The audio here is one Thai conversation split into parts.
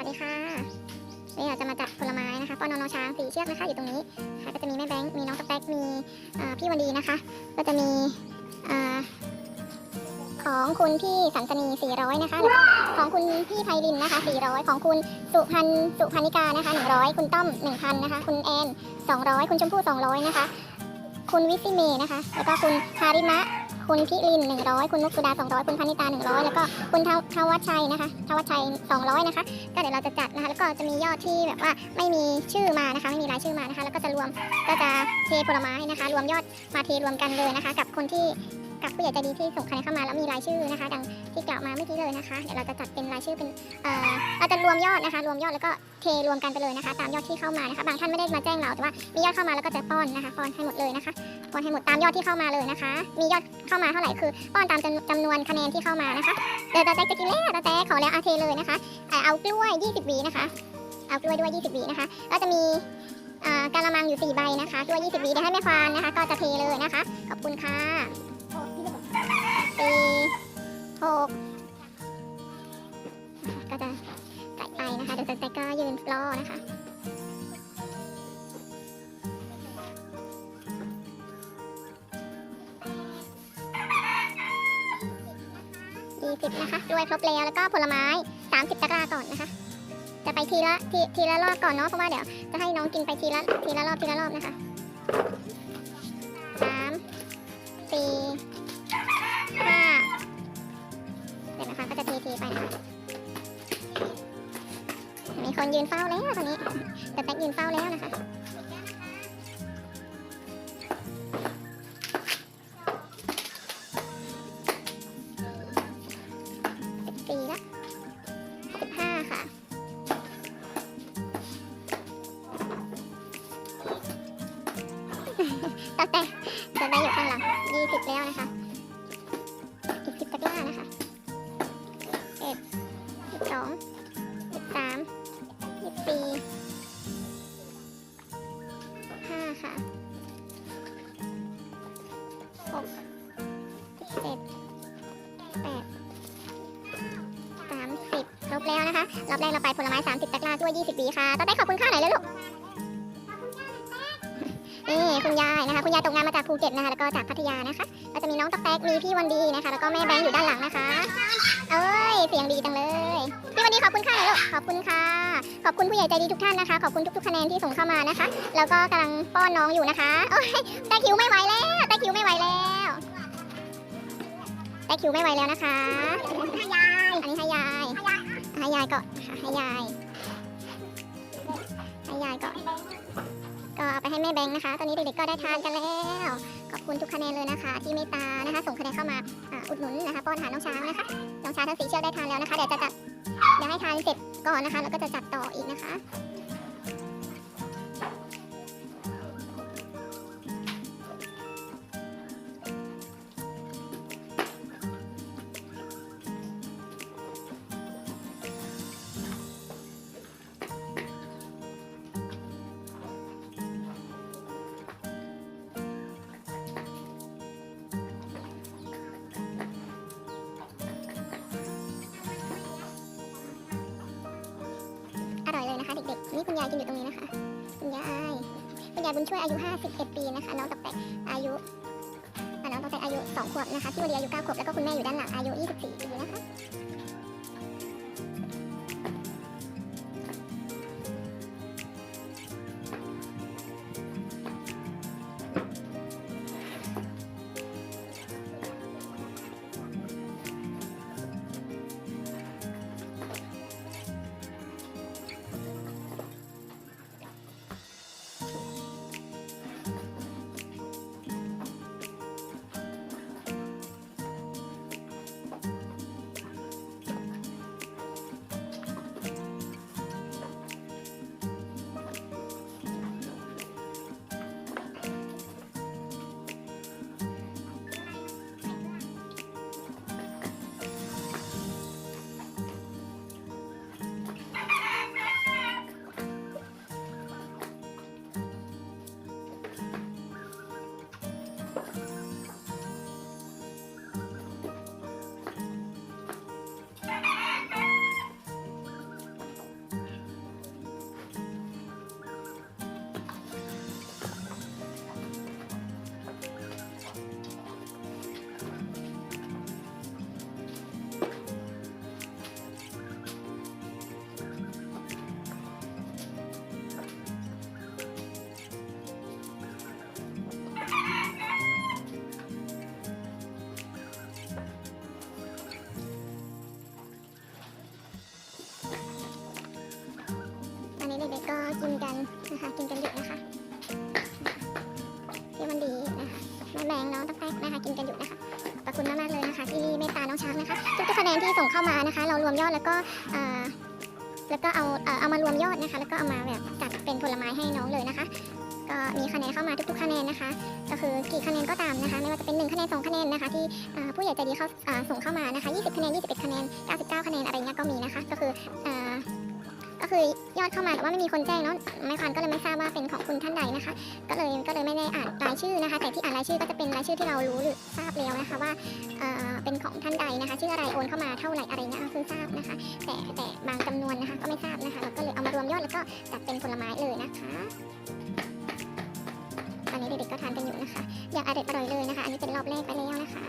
วัสดีค่ะวันนี้เราจะมาจัดผลไม้นะคะป้อนน้องช้างสีเชือกนะคะอยู่ตรงนี้ค่ะก็จะมีแม่แบงค์มีน้องตะแป๊กมีพี่วันดีนะคะ ก็จะมีอของคุณพี่สันสนี400นะคะแล้วก็ของคุณพี่ไพรินนะคะ 400 ของคุณสุพันสุพานิกานะคะ 100 คุณต้อม 1,000 นะคะ คุณแอน 200 คุณชมพู่ 200 นะคะ คุณวิซิเมนะคะ แล้วก็คุณฮาริมะ คุณพิริน 100 คุณมุกสุดา 200 คุณพานิตา 100 แล้วก็คุณทวทวัชชัยนะคะทวัชชัย 200 นะคะ ก็เดี๋ยวเราจะจัดนะคะ แล้วก็จะมียอดที่แบบว่าไม่มีชื่อมานะคะ ไม่มีรายชื่อมานะคะ แล้วก็จะรวม ก็จะเทผลไม้นะคะ รวมยอดมาเทรวมกันเลยนะคะ กับคนที่กับผู้ใหญ่ใจดีที่ส่งคะแนนเข้ามาแล้วมีรายชื่อนะคะ ดังที่กล่าวมาเมื่อกี้เลยนะคะ เดี๋ยวเราจะจัดเป็นรายชื่อเป็นเอ่อเราจะรวมยอดนะคะ รวมยอดแล้วก็เทรวมกันไปเลยนะคะ ตามยอดที่เข้ามานะคะ บางท่านไม่ได้มาแจ้งเราแต่ว่ามียอดเข้ามาแล้วก็จะป้อนนะคะ ป้อนให้หมดเลยนะคะ ป้อนให้หมดตามยอดที่เข้ามาเลยนะคะ มียอดเข้ามาเท่าไหร่คือ ป้อนตามจำนวนคะแนนที่เข้ามานะคะเดี๋ยวตาแต๊กจะกินแล้วตาแต๊กขอแล้วอาเทเลยนะคะเอากล้วย 20วีนะคะ เอากล้วยด้วย 20วีนะคะแล้วจะมีอ่าละมังอยู่ 4 ใบนะคะกล้วย 20วีเดี๋ยวให้แม่ควานนะคะ ก็จะเทเลยนะคะ ขอบคุณค่ะสี่หกก็จะใส่ไปนะคะเดี๋ยวตาแต๊กก็ยืนรอนะคะ ยี่สิบนะคะ ด้วยครบแล้วแล้วก็ผลไม้สามสิบตะกร้าก่อนนะคะ จะไปทีละทีทีละรอบก่อนเนาะเพราะว่าเดี๋ยวจะให้น้องกินไปทีละทีละรอบทีละรอบนะคะสามสี่ห้าเดี๋ยวนะคะก็จะทีทีไปนะคะมีคนยืนเฝ้าแล้วตอนนี้แต่แป๊กยืนเฝ้าแล้วนะคะ รอบแรกเราไปผลไม้ 30 ตะกร้าด้วย 20ปีค่ะต้องได้ขอบคุณค่าไหนอยเลยลูกนี่คุณยายนะคะ คุณยายตกงานมาจากภูเก็ตนะคะ แล้วก็จากพัทยานะคะ ก็จะมีน้องตอกแตกมีพี่วันดีนะคะ แล้วก็แม่แบงค์อยู่ด้านหลังนะคะ เอ้ย เสียงดีจังเลย พี่วันดีขอบคุณค่ะหน่อยลูก ขอบคุณค่ะ ขอบคุณผู้ใหญ่ใจดีทุกท่านนะคะ ขอบคุณทุกๆคะแนนที่ส่งเข้ามานะคะ แล้วก็กำลังป้อนน้องอยู่นะคะโอ้ยแต่คิวไม่ไหวแล้วแต่คิวไม่ไหวแล้วแต่คิวไม่ไหวแล้วนะคะให้ยายอันนี้ให้ยายให้ยายก่อน ให้ยาย ให้ยายก็ ก็เอาไปให้แม่แบงค์นะคะ ตอนนี้เด็กๆก็ได้ทานกันแล้ว ขอบคุณทุกคะแนนเลยนะคะ ที่เมตตานะคะ ส่งคะแนนเข้ามาอ่าอุดหนุนนะคะป้อนอาหารน้องช้างนะคะ น้องช้างทั้งสีเชือกได้ทานแล้วนะคะ เดี๋ยวจะจัด เดี๋ยวให้ทานเสร็จก่อนนะคะ แล้วก็จะจัดต่ออีกนะคะ ยายกินอยู่ตรงนี้นะคะ คุณยายคุณยายบุญช่วยอายุ 51 ปีนะคะ น้องตอกแตกอายุอ่าน้องตอกแตกอายุ 2 ขวบนะคะ พี่วดีอายุ 9 ขวบ แล้วก็คุณแม่อยู่ด้านหลังอายุ 24 ปีนะคะ ก็กินกันนะคะกินกันอยู่นะคะพี่วันดีนะคะแม่แบงน้องตั๊กแต๊กนะคะกินกันอยู่นะคะขอบคุณมากๆเลยนะคะ ที่เมตตาน้องช้างนะคะทุกๆคะแนนที่ส่งเข้ามานะคะ เรารวมยอดแล้วก็แล้วก็เอาเอามารวมยอดนะคะ แล้วก็เอามาแบบจัดเป็นผลไม้ให้น้องเลยนะคะ ก็มีคะแนนเข้ามาทุกๆคะแนนนะคะ ก็คือกี่คะแนนก็ตามนะคะ ไม่ว่าจะเป็น1คะแนน2คะแนนนะคะ ที่ผู้ใหญ่ใจดีเขาส่งเข้ามานะคะ20คะแนน21คะแนน99คะแนนอะไรเงี้ยก็มีนะคะ ก็คือ คือยอดเข้ามาแต่ว่าไม่มีคนแจ้งเนาะแม่พันก็เลยไม่ทราบว่าเป็นของคุณท่านใดนะคะ ก็เลยก็เลยไม่ได้อ่านรายชื่อนะคะ แต่ที่อ่านรายชื่อก็จะเป็นรายชื่อที่เรารู้หรือทราบแล้วนะคะว่าเอ่อเป็นของท่านใดนะคะ ชื่ออะไรโอนเข้ามาเท่าไหร่อะไรเงี้ยคือทราบนะคะ แต่แต่บางจำนวนนะคะก็ไม่ทราบนะคะเราก็เลยเอามารวมยอดแล้วก็จัดเป็นผลไม้เลยนะคะตอนนี้เด็กๆก็ทานกันอยู่นะคะ อย่างอร่อยอร่อยเลยนะคะ อันนี้เป็นรอบแรกไปแล้วนะคะ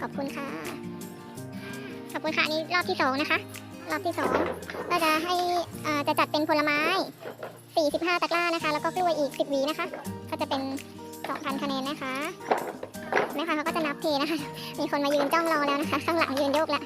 ขอบคุณค่ะ ขอบคุณค่ะอันนี้รอบที่สองนะคะ รอบที่สองก็จะให้จะจัดเป็นผลไม้ 45 ตะกร้านะคะ แล้วก็กล้วยอีก 10วีนะคะ ก็จะเป็น 2,000 คะแนนนะคะแม่ค้าเขาก็จะนับทีนะคะ มีคนมายืนจ้องรอแล้วนะคะ ข้างหลังยืนโยกแล้ว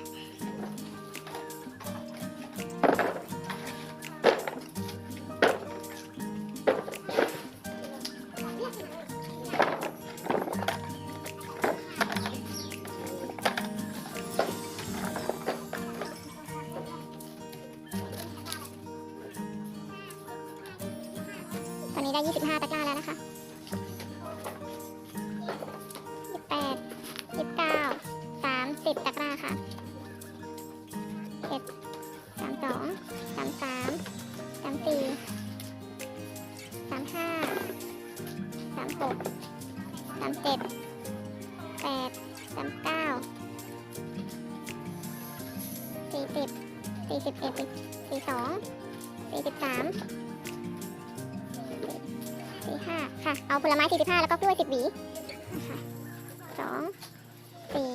สามห้าสามหกสามเจ็ดแปดสามเก้าสี่สิบสี่สิบเอ็ดสี่สองสี่สิบสามสี่ห้าค่ะ เอาผลไม้สี่สิบห้าแล้วก็กล้วยสิบหวีสองสี่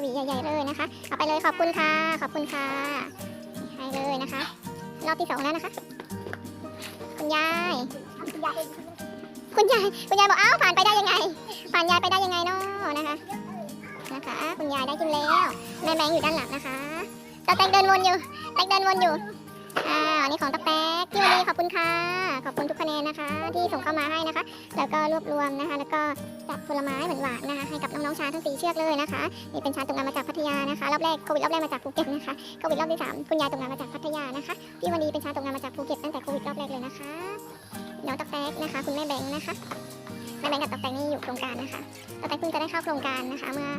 หวีใหญ่ๆเลยนะคะ เอาไปเลยขอบคุณค่ะ ขอบคุณค่ะ ให้เลยนะคะ รอบที่สองแล้วนะคะคุณยายคุณยาย คุณยาย คุณยายบอกเอ้าผ่านไปได้ยังไง ผ่านยายไปได้ยังไงเนาะนะคะ นะคะ คุณยายได้กินแล้ว แม่แบงอยู่ด้านหลังนะคะตะแตงเดินวนอยู่ แตงเดินวนอยู่อ่า อันนี้ของตะแตกพี่วันนี้ขอบคุณค่ะ ขอบคุณทุกคะแนนนะคะ ที่ส่งเข้ามาให้นะคะ แล้วก็รวบรวมนะคะ แล้วก็จัดผลไม้หวานๆนะคะ ให้กับน้องๆช้างทั้งสี่เชือกเลยนะคะนี่เป็นช้างตกงานมาจากพัทยานะคะรอบแรกโควิดรอบแรกมาจากภูเก็ตนะคะโควิดรอบที่สามคุณยายตกงานมาจากพัทยานะคะพี่วันนี้เป็นช้างตกงานมาจากภูเก็ตตั้งแต่โควิดรอบแรกเลยนะคะน้องตะแตกนะคะ คุณแม่แบงค์นะคะแม่แบงค์กับตะแตกนี่อยู่โครงการนะคะตะแตกเพิ่งจะได้เข้าโครงการนะคะ เมื่อ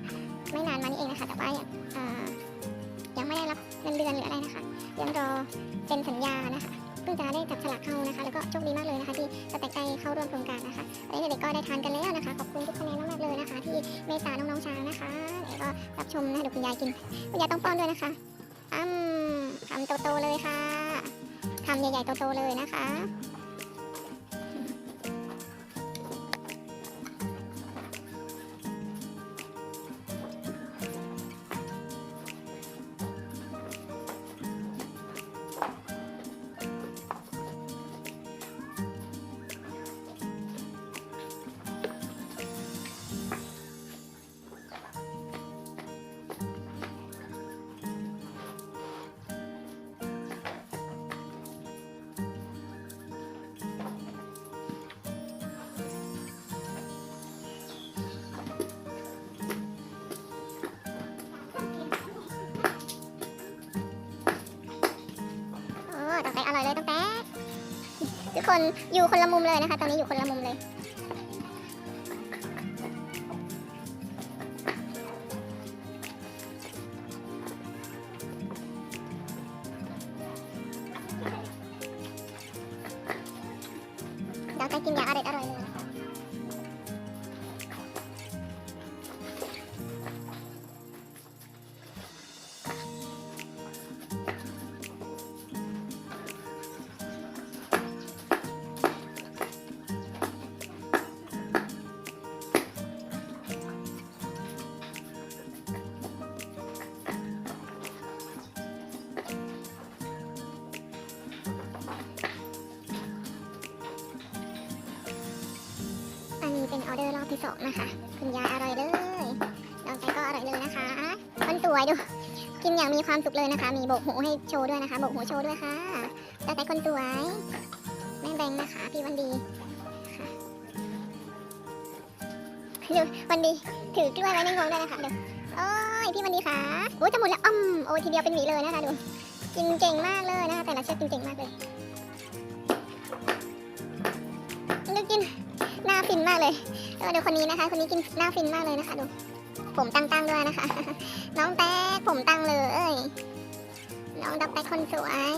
ไม่นานมานี้เองนะคะแต่ว่า ยังไม่ได้รับเงินเดือนหรืออะไรนะคะ ยังรอเป็นสัญญานะคะเพิ่งจะได้จับฉลากเข้านะคะ แล้วก็โชคดีมากเลยนะคะที่สแต็กได้เข้าร่วมโครงการนะคะวันนี้เด็กๆก็ได้ทานกันแล้วนะคะ ขอบคุณทุกคะแนนมากๆเลยนะคะ ที่เมตตาน้องๆช้างนะคะเดี๋ยวก็รับชมนะเดี๋ยวคุณยายกินคุณยายต้องป้อนด้วยนะคะอืมคำโตๆเลยค่ะคำใหญ่ๆโตๆเลยนะคะ คนอยู่คนละมุมเลยนะคะ ตอนนี้อยู่คนละมุมเลยเดี๋ยวไปกินอย่าอร่อยอร่อย ที่สองนะคะคุณยายอร่อยเลยน้องใจก็อร่อยเลยนะคะคนสวยดู กินอย่างมีความสุขเลยนะคะ มีโบกหูให้โชว์ด้วยนะคะโบกหูโชว์ด้วยค่ะแต่แต่คนสวยแม่แบงค์นะคะ พี่วันดีค่ะดูวันดีถือกล้วยไว้ในงงด้วยนะคะดูโอ้ยพี่วันดีค่ะโอ้ยจะหมดแล้วอ้อมโอ้ทีเดียวเป็นหวีเลยนะคะดูกินเก่งมากเลยนะคะแต่ละเชือกกินเก่งมากเลย ฟินมากเลยเออดูคนนี้นะคะ คนนี้กินหน้าฟินมากเลยนะคะดู ผมตั้งตั้งด้วยนะคะ น้องแต๊กผมตั้งเลย น้องดับแต๊กคนสวย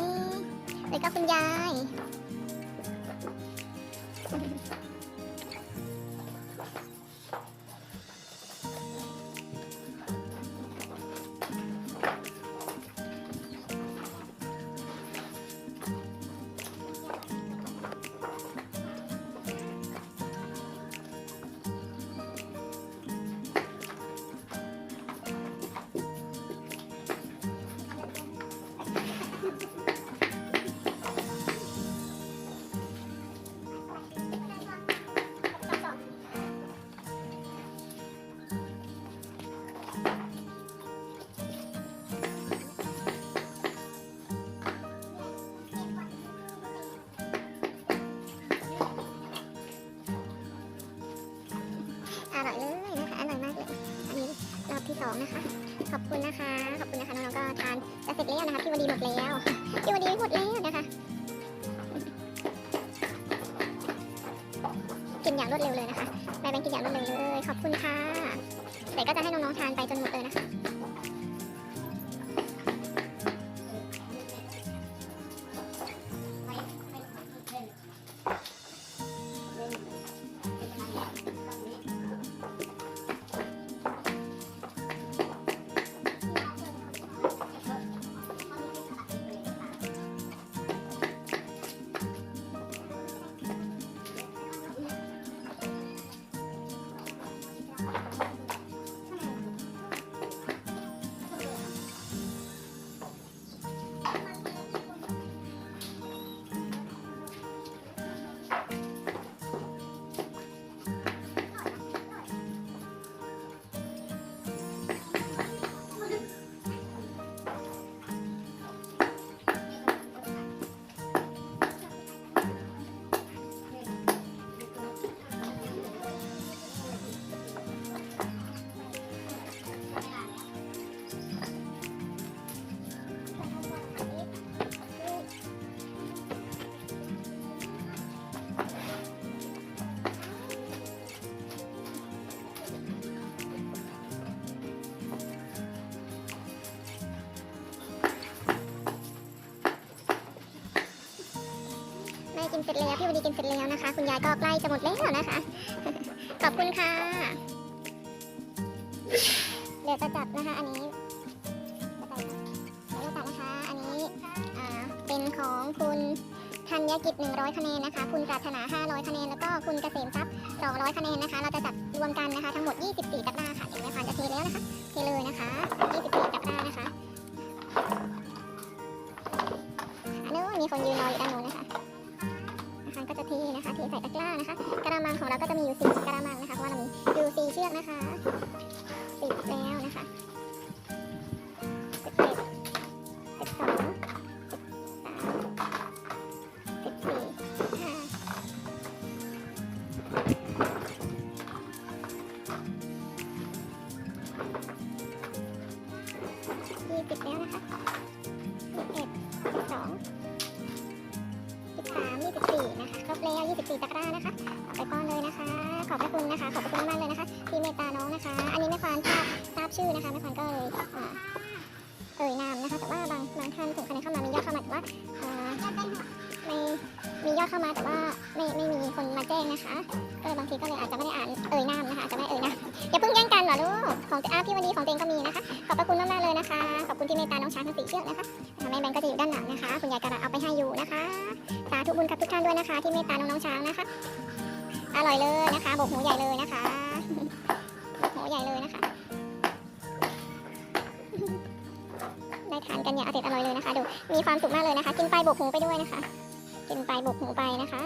แล้วก็คุณยาย นอย่างรวดเร็วเลยนะคะแม่แบงกินอย่างรวดเร็วเลย ขอบคุณค่ะ แต่ก็จะให้น้องๆทานไปจนหมดเลยนะคะ เสร็จแล้วพี่วันดีกินเสร็จแล้วนะคะ คุณยายก็ใกล้จะหมดแล้วนะคะ ขอบคุณค่ะเดี๋ยวจะจัดนะคะอันนี้จะจัดนะคะเดี๋ยวจะจัดนะคะอันนี้เป็นของคุณธัญกิจ 100 คะแนนนะคะ คุณปรารถนา 500 คะแนน แล้วก็คุณเกษมทรัพย์ 200 คะแนนนะคะ เราจะจัดรวมกันนะคะ ทั้งหมด 24 ตะกร้าค่ะเดี๋ยวแม่พานจะเทแล้วนะคะ เทเลยนะคะ 24 ตะกร้านะคะอันนู้นมีคนยืนรออยู่ด้านนู้นนะคะนะะเทนะคะเทใส่ตะกร้านะคะกระมังของเราก็จะมีอยู่สี่กระมังนะคะเพราะว่าเรามีอยู่สี่เชือกนะคะสิบแล้วนะคะสิบเอ็ดสิบสองสิบสามสิบสี่ห้ายี่สิบแล้วนะคะ ครบแล้วยี่สิบสี่ตะกร้านะคะเอาไปป้อนเลยนะคะ ขอบพระคุณนะคะ ขอบพระคุณมากเลยนะคะ ที่เมตตาน้องนะคะ อันนี้แม่ควานทราบทราบชื่อนะคะแม่ควานก็เลยเอ่ยนามนะคะ แต่ว่าบางบางท่านส่งคะแนนเข้ามามียอดเข้ามาแต่ว่าไม่มียอดเข้ามาแต่ว่าไม่ไม่มีคนมาแจ้งนะคะก็เลยบางทีก็เลยอาจจะไม่ได้อ่านเอ่ยนามนะคะอาจจะไม่เอ่ยนามอย่าเพิ่งแย่งกันหรอลูกของอาพี่วันนี้ของเองก็มีนะคะขอบพระคุณมากๆเลยนะคะขอบคุณที่เมตตาน้องช้างทั้งสี่เชือกนะคะแม่แบงก์ก็จะอยู่ด้านหลังนะคะ คุณยายกระเอาไปให้อยู่นะคะาธุบุญกับทุกท่านด้วยนะคะ ที่เมตตาน้องๆช้างนะคะ อร่อยเลยนะคะบกหมูใหญ่เลยนะคะบกหูใหญ่เลยนะคะ ได้ทานกันอย่างอร่อยอร่อยเลยนะคะ ดู มีความสุขมากเลยนะคะ กินไปบกหูไปด้วยนะคะ กินไปบกหูไปนะคะ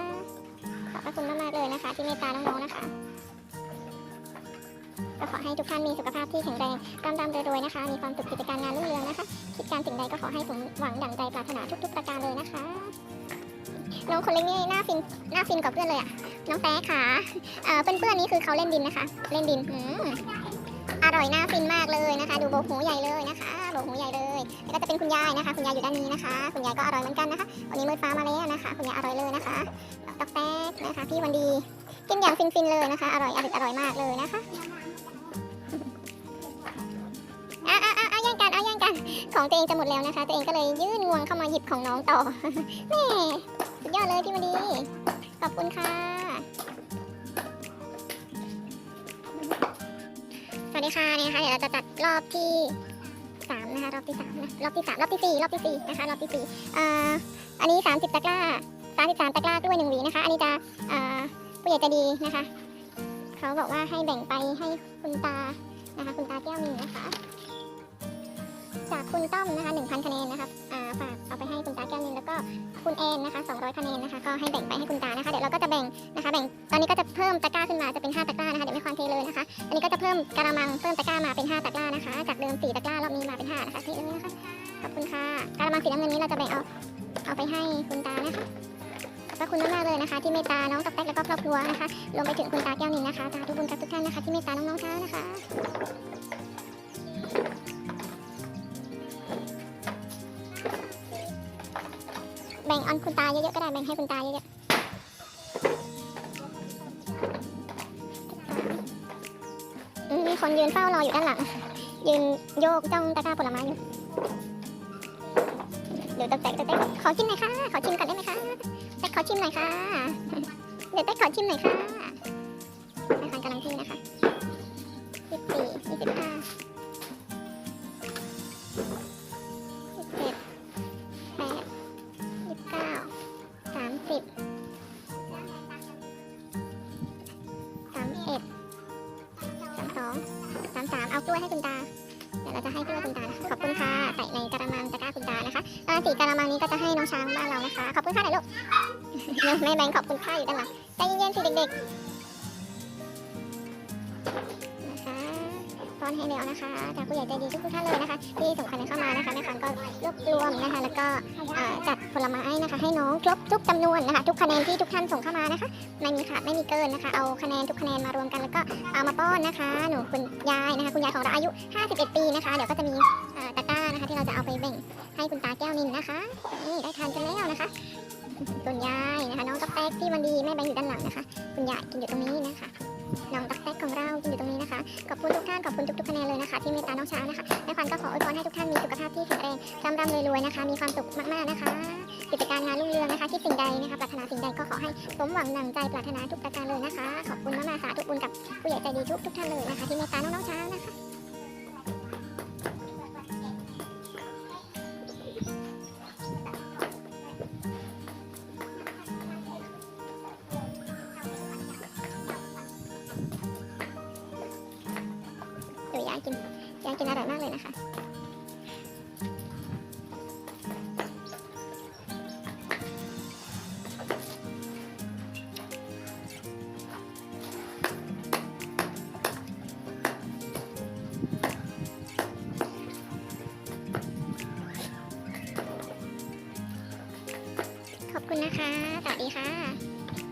ขอบพระคุณมากๆเลยนะคะ ที่เมตตาน้องๆนะคะก็ขอให้ทุกท่านมีสุขภาพที่แข็งแรงร่ำรำรวยๆนะคะ มีความสุขกิจการงานรุ่งเรืองนะคะ คิดการสิ่งใดก็ขอให้สมหวังดั่งใจปรารถนาทุกๆประการเลยนะคะ น้องคนเล็กนี่หน้าฟินหน้าฟินกว่าเพื่อนเลยอะน้องแป๊ะค่ะเอ่อเพื่อนๆนี่คือเขาเล่นดินนะคะ เล่นดินอร่อยน่าฟินมากเลยนะคะ ดูโบกหูใหญ่เลยนะคะโบกหูใหญ่เลยแล้วก็จะเป็นคุณยายนะคะ คุณยายอยู่ด้านนี้นะคะ คุณยายก็อร่อยเหมือนกันนะคะวันนี้มืดฟ้ามาแล้วนะคะ คุณยายอร่อยเลยนะคะดอกแป๊กนะคะ พี่วันดีกินอย่างฟินๆเลยนะคะ อร่อยอร่อยอร่อยมากเลยนะคะอะอะอะอะแย่งกันอะแย่งกันของตัวเองจะหมดแล้วนะคะ ตัวเองก็เลยยื่นงวงเข้ามาหยิบของน้องต่อแม่ สุดยอดเลยพี่วันดี ขอบคุณค่ะ สวัสดีค่ะนี่นะคะเดี๋ยวเราจะตัดรอบที่สามนะคะรอบที่สามนะรอบที่สามรอบที่สี่รอบที่สี่นะคะรอบที่สี่อ่าอันนี้สามสิบตะกร้าสามสิบสามตะกร้ากล้วยหนึ่งหวีนะคะ อันนี้จะอ่าผู้ใหญ่ใจดีนะคะ เขาบอกว่าให้แบ่งไปให้คุณตานะคะ คุณตาแก้วมีนะคะ จากคุณต้อมนะคะ1,000คะแนนนะคะฝากเอาไปให้คุณตาแก้วนึงแล้วก็คุณแอนนะคะ200คะแนนนะคะก็ให้แบ่งไปให้คุณตานะคะเดี๋ยวเราก็จะแบ่งนะคะแบ่งตอนนี้ก็จะเพิ่มตะกร้าขึ้นมาจะเป็น 5 ตะกร้านะคะเดี๋ยวไม่ควานเทเลยนะคะ อันนี้ก็จะเพิ่มกระมังเพิ่มตะกร้ามาเป็น 5 ตะกร้านะคะ จากเดิม4ตะกร้ารอบนี้มาเป็น5นะคะที่นี้นะคะขอบคุณค่ะกระมังสีน้ำเงินนี้เราจะแบ่งเอาเอาไปให้คุณตานะคะขอบคุณมากๆเลยนะคะ ที่เมตตาน้องตอกแตกแล้วก็ครอบครัวนะคะรวมไปถึงคุณตาแก้วนินนะคะสาธุบุญกับทุกท่านนะคะที่เมตตาน้องๆช้านะคะ แบ่งเอันคุณตาเยอะๆก็ได้แบ่งให้คุณตาเยอะๆมีคนยืนเฝ้ารออยู่ด้านหลัง ยืนโยกจ้องตะกร้าผลไม้อยู่เดี๋ยวตะแตกตะแตกขอชิมหน่อยค่ะ ขอชิมก่อนได้ไหมคะแตกขอชิมหน่อยค่ะ เดี๋ยวแตกขอชิมหน่อยค่ะนะคะกำลังที่นะคะยี่สิบสี่ยี่สิบห้า วยให้คุณตา เดี๋ยวเราจะให้กล้วยคุณตานะขอบคุณค่ะ ใส่ในกระมังตะกร้าคุณตานะคะเอ่อสีกระมังนี้ก็จะให้น้องช้างบ้านเรานะคะ ขอบคุณค่ะเดี๋ยวลูกแม่แบงค์ขอบคุณค่ะอยู่ด้านหลังใจเย็นๆสิเด็กๆนะคะตอนให้แล้วนะคะจากผู้ใหญ่ใจดีทุกท่านเลยนะคะ ที่ส่งคะแนนเข้ามานะคะแม่คันก็รวบรวมนะคะ แล้วก็จัด นะคะให้น้องครบทุกจำนวนนะคะทุกคะแนนที่ทุกท่านส่งเข้ามานะคะไม่มีขาดไม่มีเกินนะคะ เอาคะแนนทุกคะแนนมารวมกันแล้วก็เอามาป้อนนะคะ หนูคุณยายนะคะ คุณยายของเราอายุ 51 ปีนะคะ เดี๋ยวก็จะมีตะกร้านะคะที่เราจะเอาไปแบ่งให้คุณตาแก้วนินนะคะนี่ได้ทานกันแล้วนะคะคุณยายนะคะ น้องต๊อกแต๊กที่วันดีแม่แบงค์อยู่ด้านหลังนะคะ คุณยายกินอยู่ตรงนี้นะคะ น้องตักแตกของเราอยู่ตรงนี้นะคะ ขอบคุณทุกท่าน ขอบคุณทุกๆคะแนนเลยนะคะ ที่เมตตาน้องช้างนะคะแม่ควัญก็ขออวยพรให้ทุกท่านมีสุขภาพที่แข็งแรงร่ำรำรวยๆนะคะ มีความสุขมากๆนะคะ กิจการงานรุ่งเรืองนะคะคิดสิ่งใดนะคะ ปรารถนาสิ่งใดก็ขอให้สมหวังดังใจปรารถนาทุกประการเลยนะคะ ขอบคุณมากๆสาธุบุญกับผู้ใหญ่ใจดีทุกทุกท่านเลยนะคะ ที่เมตตาน้องๆช้างนะคะ อร่อยมากเลยนะคะขอบคุณนะคะสวัสดีค่ะ